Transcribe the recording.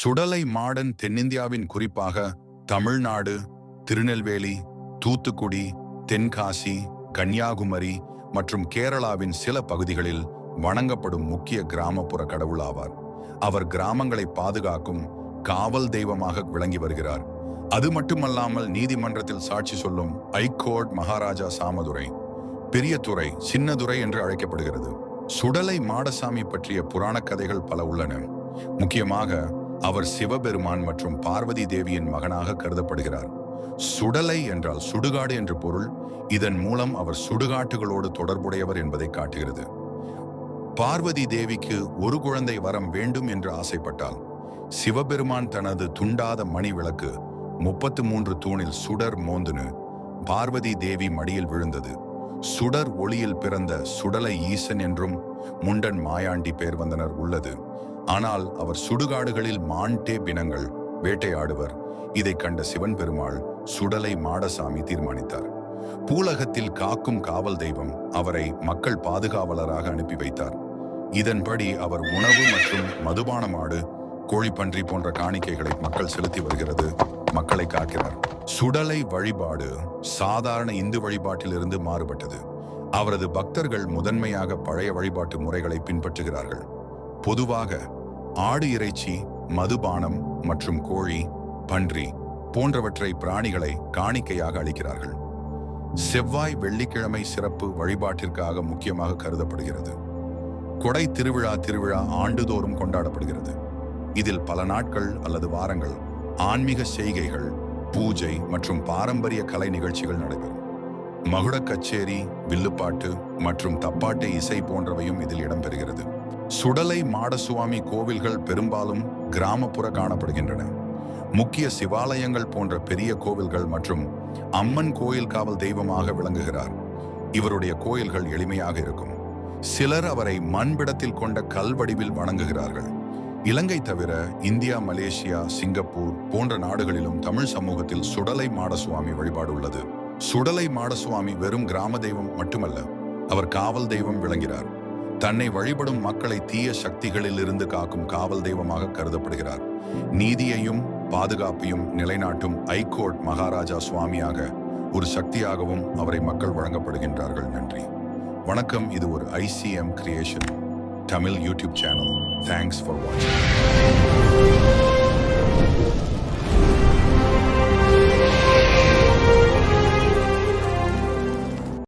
சுடலை modern தென்னிந்தியாவின் குறிப்பாக தமிழ்நாடு திருநெல்வேலி தூத்துக்குடி தென்காசி கன்னியாகுமரி மற்றும் கேரளாவின் சில பகுதிகளில் வணங்கப்படும் முக்கிய கிராமப்புற கடவுள் ஆவார். அவர் கிராமங்களை பாதுகாக்கும் காவல் தெய்வமாக விளங்கி வருகிறார். அது மட்டுமல்லாமல் நீதிமன்றத்தில் சாட்சி சொல்லும் ஐகோர்ட் மகாராஜா சாமதுரை பெரியதுரை சின்னதுரை என்று அழைக்கப்படுகிறது. சுடலை மாடசாமி பற்றிய புராணக் கதைகள் பல உள்ளன. முக்கியமாக அவர் சிவபெருமான் மற்றும் பார்வதி தேவியின் மகனாக கருதப்படுகிறார். சுடலை என்றால் சுடுகாடு என்று பொருள். இதன் மூலம் அவர் சுடுகாட்டுகளோடு தொடர்புடையவர் என்பதை காட்டுகிறது. பார்வதி தேவிக்கு ஒரு குழந்தை வரம் வேண்டும் என்று ஆசைப்பட்டால் சிவபெருமான் தனது துண்டாத மணி விளக்கு முப்பத்து மூன்று தூணில் சுடர் மோந்துனு பார்வதி தேவி மடியில் விழுந்தது. சுடர் ஒளியில் பிறந்த சுடலை ஈசன் என்றும் முண்டன் மாயாண்டி பேர் வந்தனர் உள்ளது. ஆனால் அவர் சுடுகாடுகளில் மான்டே பிணங்கள் வேட்டையாடுவர். இதை கண்ட சிவன் பெருமாள் சுடலை மாடசாமி தீர்மானித்தார். பூலகத்தில் காக்கும் காவல் தெய்வம் அவரை மக்கள் பாதுகாவலராக அனுப்பி வைத்தார். இதன்படி அவர் உணவு மற்றும் மதுபான மாடு கோழிப்பன்றி போன்ற காணிக்கைகளை மக்கள் செலுத்தி வருகிறது மக்களை காக்கிறார் சுடலை வழிபாடு சாதாரண இந்து வழிபாட்டிலிருந்து மாறுபட்டது. அவரது பக்தர்கள் முதன்மையாக பழைய வழிபாட்டு முறைகளை பின்பற்றுகிறார்கள். பொதுவாக ஆடு இறைச்சி மதுபானம் மற்றும் கோழி பன்றி போன்றவற்றை பிராணிகளை காணிக்கையாக அளிக்கிறார்கள். செவ்வாய் வெள்ளிக்கிழமை சிறப்பு வழிபாட்டிற்காக முக்கியமாக கருதப்படுகிறது. கொடை திருவிழா திருவிழா ஆண்டுதோறும் கொண்டாடப்படுகிறது. இதில் பல நாட்கள் அல்லது வாரங்கள் ஆன்மீக செய்கைகள் பூஜை மற்றும் பாரம்பரிய கலை நிகழ்ச்சிகள் நடைபெறும். மகுட கச்சேரி வில்லுப்பாட்டு மற்றும் தப்பாட்டு இசை போன்றவையும் இதில் இடம்பெறுகிறது. சுடலை மாடசுவாமி கோவில்கள் பெரும்பாலும் கிராமப்புற காணப்படுகின்றன. முக்கிய சிவாலயங்கள் போன்ற பெரிய கோவில்கள் மற்றும் அம்மன் கோயில் காவல் தெய்வமாக விளங்குகிறார். இவருடைய கோயில்கள் எளிமையாக இருக்கும். சிலர் அவரை மண்பிடத்தில் கொண்ட கல் வடிவில் வணங்குகிறார்கள். இலங்கை தவிர இந்தியா மலேசியா சிங்கப்பூர் போன்ற நாடுகளிலும் தமிழ் சமூகத்தில் சுடலை மாடசுவாமி வழிபாடு உள்ளது. சுடலை மாடசுவாமி வெறும் கிராம தெய்வம் மட்டுமல்ல அவர் காவல் தெய்வம் விளங்கிறார் தன்னை வழிபடும் மக்களை தீய சக்திகளில் இருந்து காக்கும் காவல் தெய்வமாக கருதப்படுகிறார். நீதியையும் பாதுகாப்பையும் நிலைநாட்டும் ஐகோர்ட் மகாராஜா சுவாமியாக ஒரு சக்தியாகவும் அவரை மக்கள் வழங்கப்படுகின்றார்கள். நன்றி. வணக்கம். இது ஒரு ICM creation Tamil YouTube channel. Thanks for வாட்சிங்